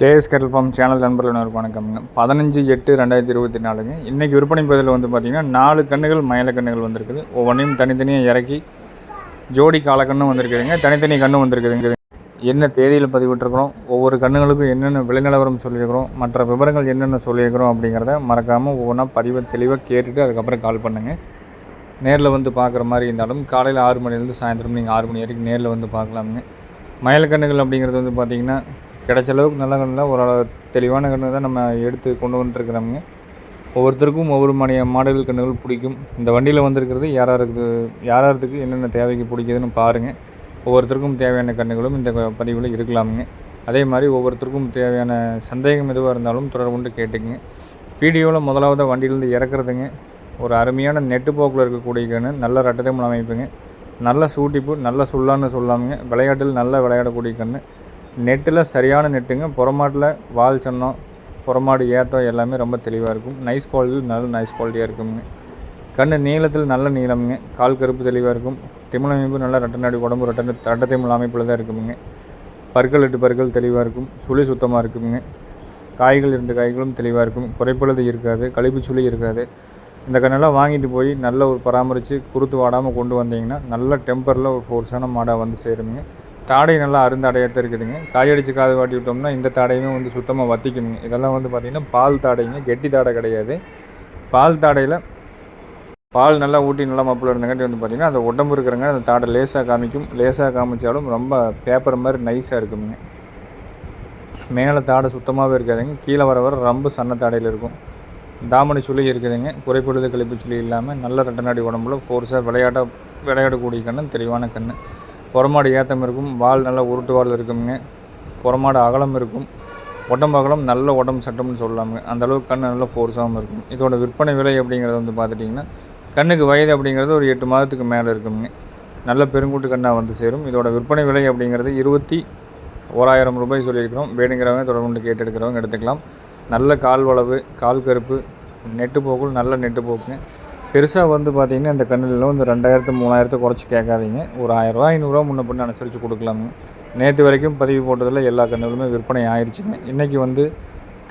KS kettle form channel நண்பர்கள் வணக்கம்ங்க பதினஞ்சு எட்டு ரெண்டாயிரத்தி இருபத்தி நாலுங்க. இன்றைக்கி விற்பனை பதில் வந்து பார்த்திங்கன்னா நாலு கண்ணுகள் மயில கண்ணுகள் வந்திருக்குது. ஒவ்வொன்றையும் தனித்தனியாக இறக்கி ஜோடி காலக்கண்ணும் வந்திருக்குதுங்க. தனித்தனி கண்ணும் வந்திருக்குதுங்க. என்ன தேதியில் பதிவிட்டிருக்கிறோம்? ஒவ்வொரு கண்ணுகளுக்கும் என்னென்ன விலைநிலவரம் சொல்லியிருக்கிறோம்? மற்ற விவரங்கள் என்னென்ன சொல்லியிருக்கிறோம் அப்படிங்கிறத மறக்காமல் ஒவ்வொன்றா பதிவை தெளிவாக கேட்டுட்டு அதுக்கப்புறம் கால் பண்ணுங்கள் நேரில் வந்து பார்க்குற மாதிரி இருந்தாலும் காலையில் ஆறு மணிலேருந்து சாயந்தரம் நீங்கள் ஆறு மணி வரைக்கும் நேரில் வந்து பார்க்கலாமுங்க. மயிலக்கண்ணுகள் அப்படிங்கிறது வந்து பார்த்திங்கன்னா கிடைச்ச அளவுக்கு நல்ல கண்ணில் ஒரு தெளிவான கண்ணு தான் நம்ம எடுத்து கொண்டு வந்துட்டுருக்குறோமுங்க ஒவ்வொருத்தருக்கும் ஒவ்வொரு மணிய மாடல் கண்ணுகள் பிடிக்கும். இந்த வண்டியில் வந்திருக்கிறது யார் யாருக்கு யார் யாருக்கு என்னென்ன தேவைக்கு பிடிக்குதுன்னு பாருங்கள் ஒவ்வொருத்தருக்கும் தேவையான கண்ணுகளும் இந்த பதிவில் இருக்கலாமுங்க. அதே மாதிரி ஒவ்வொருத்தருக்கும் தேவையான சந்தேகம் எதுவாக இருந்தாலும் தொடர்பு கொண்டு கேட்டுக்குங்க. வீடியோவில் முதலாவது வண்டியிலேருந்து இறக்குறதுங்க. ஒரு அருமையான நெட்டு போக்கில் இருக்கக்கூடிய கண்ணு நல்ல ரட்டதமிழ் அமைப்புங்க. நல்ல சூட்டிப்பு நல்ல சுல்லான்னு சொல்லாமுங்க. விளையாட்டில் நல்லா விளையாடக்கூடிய கண்ணு. நெட்டில் சரியான நெட்டுங்க. புறமாட்டில் வால் சன்னம் புறமாடு ஏற்றம் எல்லாமே ரொம்ப தெளிவாக இருக்கும். நைஸ் குவாலிட்டியில் நல்ல நைஸ் குவாலிட்டியாக இருக்குங்க. கண் நீளத்தில் நல்ல நீளம்ங்க. கால் கருப்பு தெளிவாக இருக்கும். திமிழ் அமைப்பு நல்லா ரெட்டநாடி உடம்பு ரெட்ட ரெட்ட திமிழ் அமைப்பில் தான் இருக்குமுங்க. பற்கள் எட்டு பற்கள் தெளிவாக இருக்கும். சுழி சுத்தமாக இருக்குங்க காய்கள் இரண்டு காய்களும் தெளிவாக இருக்கும். குறைப்பழுது இருக்காது. கழிப்பு சுழி இருக்காது. இந்த கண்ணெல்லாம் வாங்கிட்டு போய் நல்ல ஒரு பராமரித்து குறுத்து வாடாமல் கொண்டு வந்தீங்கன்னா நல்ல டெம்பரில் ஒரு ஃபோர்ஸான மாடாக வந்து சேருங்க தாடை நல்லா அருந்தாடையாக தான் இருக்குதுங்க. காயடிச்சு காது வாட்டி விட்டோம்னா இந்த தாடையுமே வந்து சுத்தமாக வத்திக்கணுங்க இதெல்லாம் வந்து பார்த்திங்கன்னா பால் தாடைங்க. கெட்டி தாடை கிடையாது. பால் தாடையில் பால் நல்லா ஊட்டி நல்லா மப்பில் இருந்தங்காட்டி வந்து பார்த்திங்கன்னா அந்த உடம்பு இருக்கிறங்க அந்த தாடை லேசாக காமிக்கும். லேசாக காமிச்சாலும் ரொம்ப பேப்பர் மாதிரி நைஸாக இருக்குங்க. மேலே தாடை சுத்தமாகவே இருக்காதுங்க. கீழே வர வர ரொம்ப சன்ன தாடையில் இருக்கும். தாமணி சுழி இருக்குதுங்க. குறைப்பொழுது கழிப்பு சுழி இல்லாமல் நல்ல ரெட்டநாடி உடம்புல ஃபோர்ஸாக விளையாட விளையாடக்கூடிய கண்ணு தெளிவான கண்ணு. புறமாடு ஏத்தம் இருக்கும் வால் நல்லா உருட்டு வால் இருக்குங்க புறமாடு அகலம் இருக்கும். உடம்பு அகலம் நல்ல உடம்பு சட்டம்னு சொல்லலாமுங்க. அந்தளவுக்கு கண் நல்ல ஃபோர்ஸாகவும் இருக்கும். இதோட விற்பனை விலை அப்படிங்கிறது வந்து பார்த்துட்டிங்கன்னா கண்ணுக்கு வயது அப்படிங்கிறது ஒரு எட்டு மாதத்துக்கு மேலே இருக்குங்க நல்ல பெருங்கூட்டு கண்ணாக வந்து சேரும். இதோட விற்பனை விலை அப்படிங்கிறது இருபத்தி ஓராயிரம் ரூபாய் சொல்லியிருக்கிறோம். வேணுங்கிறவங்க தொடர்பு கேட்டு எடுக்கிறவங்க எடுத்துக்கலாம். நல்ல கால் வளவு கால் கருப்பு நெட்டு போக்குள் நல்ல நெட்டு போக்குங்க பெருசாக வந்து பார்த்திங்கன்னா இந்த கண்ணிலெலாம் வந்து ரெண்டாயிரத்து மூணாயிரத்து குறைச்சி கேட்காதீங்க. ஒரு ஆயிரரூவா ஐநூறுரூவா முன்ன பண்ணி அனுசரித்து கொடுக்கலாங்க நேற்று வரைக்கும் பதிவு போட்டதில் எல்லா கண்ணுகளுமே விற்பனை ஆயிடுச்சுங்க இன்றைக்கி வந்து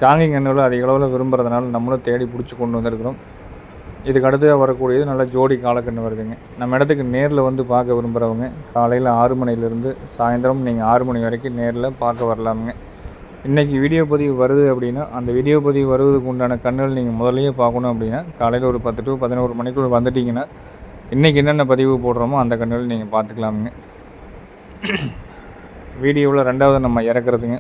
காங்கி கண்ணுகளும் அதிக அளவில் விரும்புகிறதுனால நம்மளும் தேடி பிடிச்சி கொண்டு வந்திருக்கிறோம். இதுக்கு அடுத்து வரக்கூடியது நல்ல ஜோடி காலக்கண்ணு வருதுங்க. நம்ம இடத்துக்கு நேரில் வந்து பார்க்க விரும்புகிறவங்க காலையில் ஆறு மணிலேருந்து சாயந்தரம் நீங்கள் ஆறு மணி வரைக்கும் நேரில் பார்க்க வரலாமுங்க. இன்றைக்கி வீடியோ பதிவு வருது அப்படின்னா அந்த வீடியோ பதிவு வருவதுக்கு உண்டான கண்ணுகள் நீங்கள் முதலையே பார்க்கணும் அப்படின்னா காலையில் ஒரு பத்து டு பதினோரு மணிக்குள்ளே வந்துட்டிங்கன்னா இன்றைக்கி என்னென்ன பதிவு போடுறோமோ அந்த கண்ணுகள் நீங்கள் பார்த்துக்கலாமுங்க. வீடியோவில் ரெண்டாவது நம்ம இறக்குறதுங்க.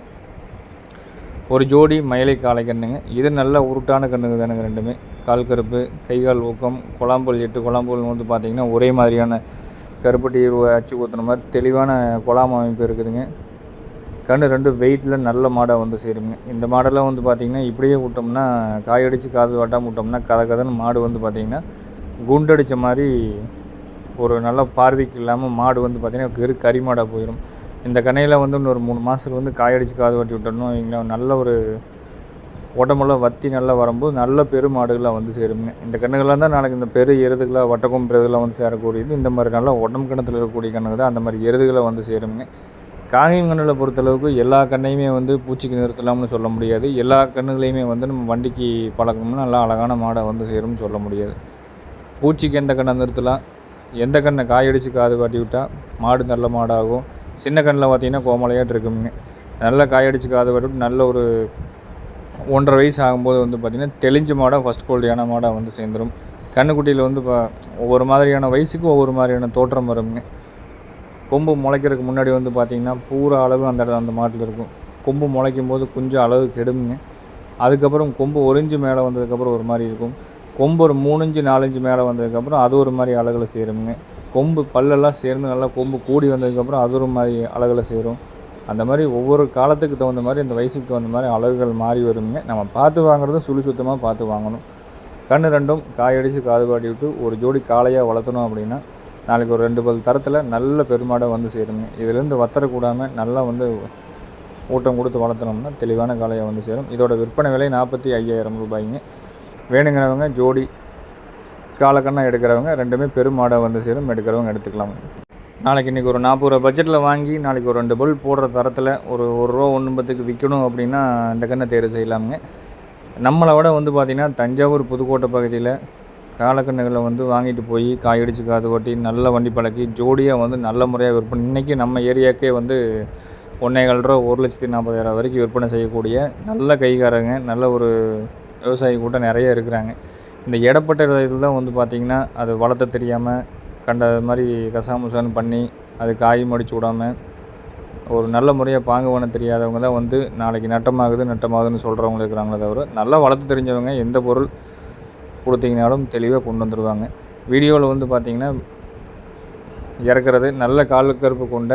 ஒரு ஜோடி மயிலை காளை கண்ணுங்க. இது நல்ல உருட்டான கண்ணுங்க தானுங்க ரெண்டுமே. கால் கருப்பு கை கால் ஊக்கம் குழாம்புல் எட்டு குழாம்புல் வந்து பார்த்திங்கன்னா ஒரே மாதிரியான கருப்பட்டி அச்சு ஊற்றுன மாதிரி தெளிவான குழாம் அமைப்பு இருக்குதுங்க. கன்று ரெண்டு வெயிட்டில் நல்ல மாடாக வந்து சேருங்க. இந்த மாடெல்லாம் வந்து பார்த்திங்கன்னா இப்படியே விட்டோம்னா காயடிச்சு காது வாட்டாமல் விட்டோம்னா கதை கதைன்னு மாடு வந்து பார்த்திங்கன்னா குண்டடித்த மாதிரி ஒரு நல்ல பார்வைக்கு இல்லாமல் மாடு வந்து பார்த்திங்கன்னா வெறும் கறி மாடாக போயிடும் இந்த கனையில் வந்து இன்னொரு மூணு மாதத்தில் வந்து காயடிச்சு காது வாட்டி விட்டோம்னா இங்கே நல்ல ஒரு உடம்பெல்லாம் வத்தி நல்லா வரும்போது நல்ல பெரு மாடுகளாக வந்து சேருங்க. இந்த கண்ணுகள்லாம் தான் நாளைக்கு இந்த பெரு எருதுகளாக வட்டக்கும் எருதுகளாக வந்து சேரக்கூடியது. இந்த மாதிரி நல்லா உடம்பு கிணத்துல இருக்கக்கூடிய கண்ணுகள் தான் அந்த மாதிரி எருதுகளை வந்து சேருங்க. காங்கியம் கண்ணில் பொறுத்தளவுக்கு எல்லா கண்ணையுமே வந்து பூச்சிக்கு நிறுத்தலாம்னு சொல்ல முடியாது. எல்லா கண்ணுகளையுமே வந்து நம்ம வண்டிக்கு பழக்கணும்னா நல்லா அழகான மாடை வந்து சேரும்னு சொல்ல முடியாது. பூச்சிக்கு எந்த கண்ணை நிறுத்தலாம்? எந்த கண்ணை காயடிச்சு காது காட்டி விட்டால் மாடு நல்ல மாடாகும். சின்ன கண்ணில் பார்த்தீங்கன்னா கோமலையாட்டு இருக்குங்க. நல்ல காயடிச்சு காது காட்டி நல்ல ஒரு ஒன்றரை வயசு ஆகும்போது வந்து பார்த்திங்கன்னா தெளிஞ்ச மாடாக ஃபஸ்ட் குவாலிட்டியான மாடாக வந்து சேர்ந்துடும் கண்ணுக்குட்டியில் வந்து இப்போ ஒவ்வொரு மாதிரியான வயசுக்கும் ஒவ்வொரு மாதிரியான தோற்றம் வருங்க. கொம்பு முளைக்கிறதுக்கு முன்னாடி வந்து பார்த்திங்கன்னா பூரா அளவு அந்த இடத்துல அந்த மாட்டில் இருக்கும். கொம்பு முளைக்கும் போது கொஞ்சம் அளவு கெடுமுங்க. அதுக்கப்புறம் கொம்பு ஒரிஞ்சு மேலே வந்ததுக்கப்புறம் ஒரு மாதிரி இருக்கும். கொம்பு ஒரு மூணுஞ்சு நாலஞ்சு மேலே வந்ததுக்கப்புறம் அது ஒரு மாதிரி அழகில் சேருங்க கொம்பு பல்லெல்லாம் சேர்ந்து நல்லா கொம்பு கூடி வந்ததுக்கப்புறம் அது ஒரு மாதிரி அழகில் சேரும். அந்த மாதிரி ஒவ்வொரு காலத்துக்கு தகுந்த மாதிரி அந்த வயசுக்கு தகுந்த மாதிரி அழகுகள் மாறி வருங்க நம்ம பார்த்து வாங்குறதும் சுழி சுத்தமாக பார்த்து வாங்கணும். கண் ரெண்டும் காயடிச்சு காது பாடி விட்டு ஒரு ஜோடி காளையாக வளர்த்தணும் அப்படின்னா நாளைக்கு ஒரு ரெண்டு பல் தரத்தில் நல்ல பெருமாடை வந்து சேருங்க. இதுலேருந்து வத்தரக்கூடாமல் நல்லா வந்து ஊட்டம் கொடுத்து வளர்த்தனோம்னா தெளிவான காளையாக வந்து சேரும். இதோட விற்பனை விலை நாற்பத்தி ஐயாயிரம் ரூபாய்ங்க. வேணுங்கிறவங்க ஜோடி காலக்கண்ணா எடுக்கிறவங்க ரெண்டுமே பெருமாடை வந்து சேரும். எடுக்கிறவங்க எடுத்துக்கலாம். நாளைக்கு இன்றைக்கி ஒரு நாற்பது ரூபா பட்ஜெட்டில் வாங்கி நாளைக்கு ஒரு ரெண்டு பல் போடுற தரத்தில் ஒரு ஒரு ரூபா ஒன்று பத்துக்கு விற்கணும் அப்படின்னா இந்த கண்ணை தேர்வு செய்யலாமுங்க. நம்மளை விட வந்து பார்த்திங்கன்னா தஞ்சாவூர் புதுக்கோட்டை பகுதியில் காலக்கண்ணுகளை வந்து வாங்கிட்டு போய் காயடிச்சு காது ஓட்டி நல்ல வண்டி பழக்கி ஜோடியாக வந்து நல்ல முறையாக விற்பனை. இன்றைக்கி நம்ம ஏரியாக்கே வந்து ஒன்றேகால் ரூபா ஒரு லட்சத்தி நாற்பதாயிரம் வரைக்கும் விற்பனை செய்யக்கூடிய நல்ல கைகாரங்க நல்ல ஒரு விவசாயி கூட்டம் நிறைய இருக்கிறாங்க. இந்த இடப்பட்ட இதில் தான் வந்து பார்த்திங்கன்னா அது வளர்த்த தெரியாமல் கண்ட மாதிரி கசாமுசான்னு பண்ணி அது காய் மடிச்சு விடாமல் ஒரு நல்ல முறையாக பாங்கு பண்ண தெரியாதவங்க தான் வந்து நாளைக்கு நட்டமாகுது நட்டமாகுதுன்னு சொல்கிறவங்க இருக்கிறாங்களே தவிர நல்லா வளர்த்து தெரிஞ்சவங்க எந்த பொருள் கொடுத்தீங்கனாலும் தெளிவாக கொண்டு வந்துடுவாங்க வீடியோவில் வந்து பார்த்திங்கன்னா இறக்குறது நல்ல கால் கருப்பு கொண்ட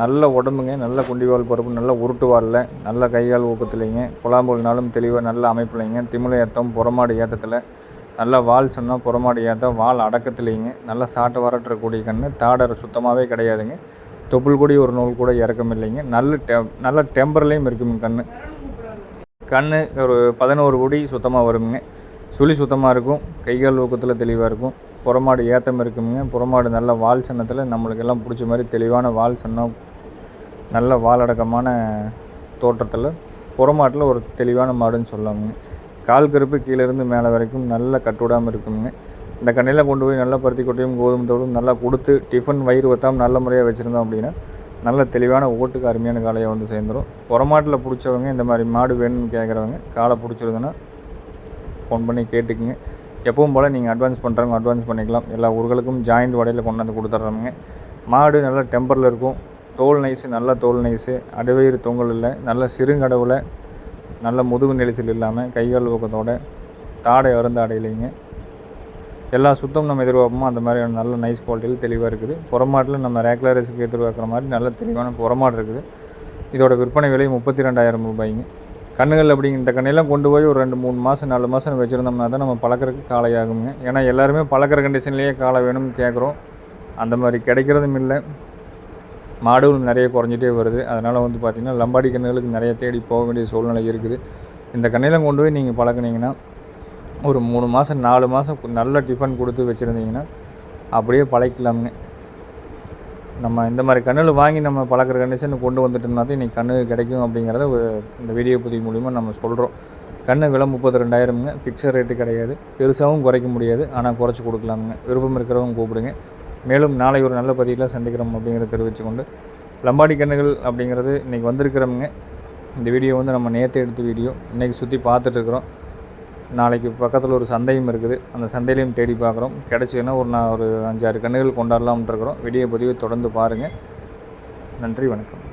நல்ல உடம்புங்க நல்ல குண்டிவால் பருப்பு நல்ல உருட்டு வாலில் நல்ல கைகால் ஊக்கத்துலைங்க குழாம்புனாலும் தெளிவாக நல்ல அமைப்புலைங்க திமிழை ஏற்றம் புறமாடு ஏற்றத்தில் நல்ல வால் சொன்னால் புறமாடு ஏற்றம் வால் அடக்கத்துலேங்க நல்ல சாட்டை வரட்டுறக்கூடிய கண் தாடர் சுத்தமாகவே கிடையாதுங்க. தொப்புள் கூடி ஒரு நூல் கூட இறக்கம் இல்லைங்க நல்ல டெ நல்ல டெம்பர்லேயும் இருக்குங்க கண் கண் ஒரு பதினோரு கொடி சுத்தமாக வருங்க சுழி சுத்தமாக இருக்கும் கைகால் ஊக்கத்தில் தெளிவாக இருக்கும். புறமாடு ஏத்தம் இருக்குங்க. புறமாடு நல்ல வால் சன்னத்தில் நம்மளுக்கு எல்லாம் பிடிச்ச மாதிரி தெளிவான வால் சன்னம் நல்ல வாலடக்கமான தோற்றத்தில் புறமாட்டில் ஒரு தெளிவான மாடுன்னு சொல்லலாமுங்க. கால் கருப்பு கீழேருந்து மேலே வரைக்கும் நல்லா கட்டுவிடாமல் இருக்குங்க இந்த கண்ணில் கொண்டு போய் நல்லா பருத்தி கொட்டையும் கோதுமை தோடும் நல்லா கொடுத்து டிஃபன் வயிறு வத்தாமல் நல்ல முறையாக வச்சுருந்தோம் அப்படின்னா நல்ல தெளிவான ஓட்டுக்கு அருமையான காலையை வந்து சேர்ந்துடும் புறமாட்டில் பிடிச்சவங்க இந்த மாதிரி மாடு வேணும்னு கேட்குறவங்க காலை பிடிச்சிருந்தோன்னா ஃபோன் பண்ணி கேட்டுக்குங்க. எப்பவும் போல் நீங்கள் அட்வான்ஸ் பண்ணுறவங்க அட்வான்ஸ் பண்ணிக்கலாம். எல்லா ஊர்களுக்கும் ஜாயிண்ட் வடையில் கொண்டு வந்து கொடுத்துட்றவங்க மாடு நல்லா டெம்பரில் இருக்கும். தோல் நைஸு நல்ல தோல் நைஸு அடிவயிறு தொங்கல் இல்லை. நல்ல சிறுங்கடவில் நல்ல முதுகு நெரிசல் இல்லாமல் கைகால் ஊக்கத்தோட தாடை அருந்து அடையிலைங்க. எல்லா சுத்தம் நம்ம எதிர்பார்ப்போமோ அந்த மாதிரி நல்ல நைஸ் குவாலிட்டியில் தெளிவாக இருக்குது. புறமாட்டில் நம்ம ரேக்லரஸுக்கு எதிர்பார்க்குற மாதிரி நல்ல தெளிவான புறமாடு இருக்குது. இதோட விற்பனை விலை முப்பத்தி ரெண்டாயிரம் ரூபாய்ங்க. கண்ணுகள் அப்படிங்க இந்த கண்ணையெல்லாம் கொண்டு போய் ஒரு ரெண்டு மூணு மாதம் நாலு மாதம் வச்சுருந்தோம்னா தான் நம்ம பழக்கிறதுக்கு காளையாகுங்க ஏன்னா எல்லாருமே பழக்கிற கண்டிஷன்லேயே காளை வேணும்னு கேட்குறோம் அந்த மாதிரி கிடைக்கிறதும் இல்லை. மாடுகள் நிறைய குறைஞ்சிட்டே வருது. அதனால் வந்து பார்த்திங்கன்னா லம்பாடி கண்ணுகளுக்கு நிறைய தேடி போக வேண்டிய சூழ்நிலை இருக்குது. இந்த கண்ணையெல்லாம் கொண்டு போய் நீங்கள் பழக்குனீங்கன்னா ஒரு மூணு மாதம் நாலு மாதம் நல்ல டிஃபன் கொடுத்து வச்சுருந்தீங்கன்னா அப்படியே பழக்கலாமுங்க. நம்ம இந்த மாதிரி கண்ணில் வாங்கி நம்ம பழக்கிற கண்டிஷனுக்கு கொண்டு வந்துட்டோம்னா தான் இன்றைக்கி கண்ணு கிடைக்கும் அப்படிங்கிறத இந்த வீடியோ பதிவு மூலிமா நம்ம சொல்கிறோம் கண்ணு விலை முப்பத்தி ரெண்டாயிரமுங்க ஃபிக்ஸட் ரேட்டு கிடையாது. பெருசாகவும் குறைக்க முடியாது. ஆனால் குறைச்சி கொடுக்கலாமுங்க. விருப்பம் இருக்கிறவங்க கூப்பிடுங்க. மேலும் நாளை ஒரு நல்ல பதிவில் சந்திக்கிறோம் அப்படிங்கிறத தெரிவித்துக்கொண்டு லம்பாடி கண்ணுகள் அப்படிங்கிறது இன்றைக்கி வந்திருக்கிறவங்க இந்த வீடியோ வந்து நம்ம நேற்று எடுத்த வீடியோ இன்றைக்கி சுற்றி பார்த்துட்ருக்குறோம் நாளைக்கு பக்கத்தில் ஒரு சந்தையும் இருக்குது. அந்த சந்தையிலையும் தேடி பார்க்குறோம். கிடச்சிதுன்னா ஒரு நான் ஒரு அஞ்சாறு கண்ணுகள் கொண்டாடலாம்னு இருக்கிறோம். விடிய பதிவை தொடர்ந்து பாருங்கள் நன்றி வணக்கம்.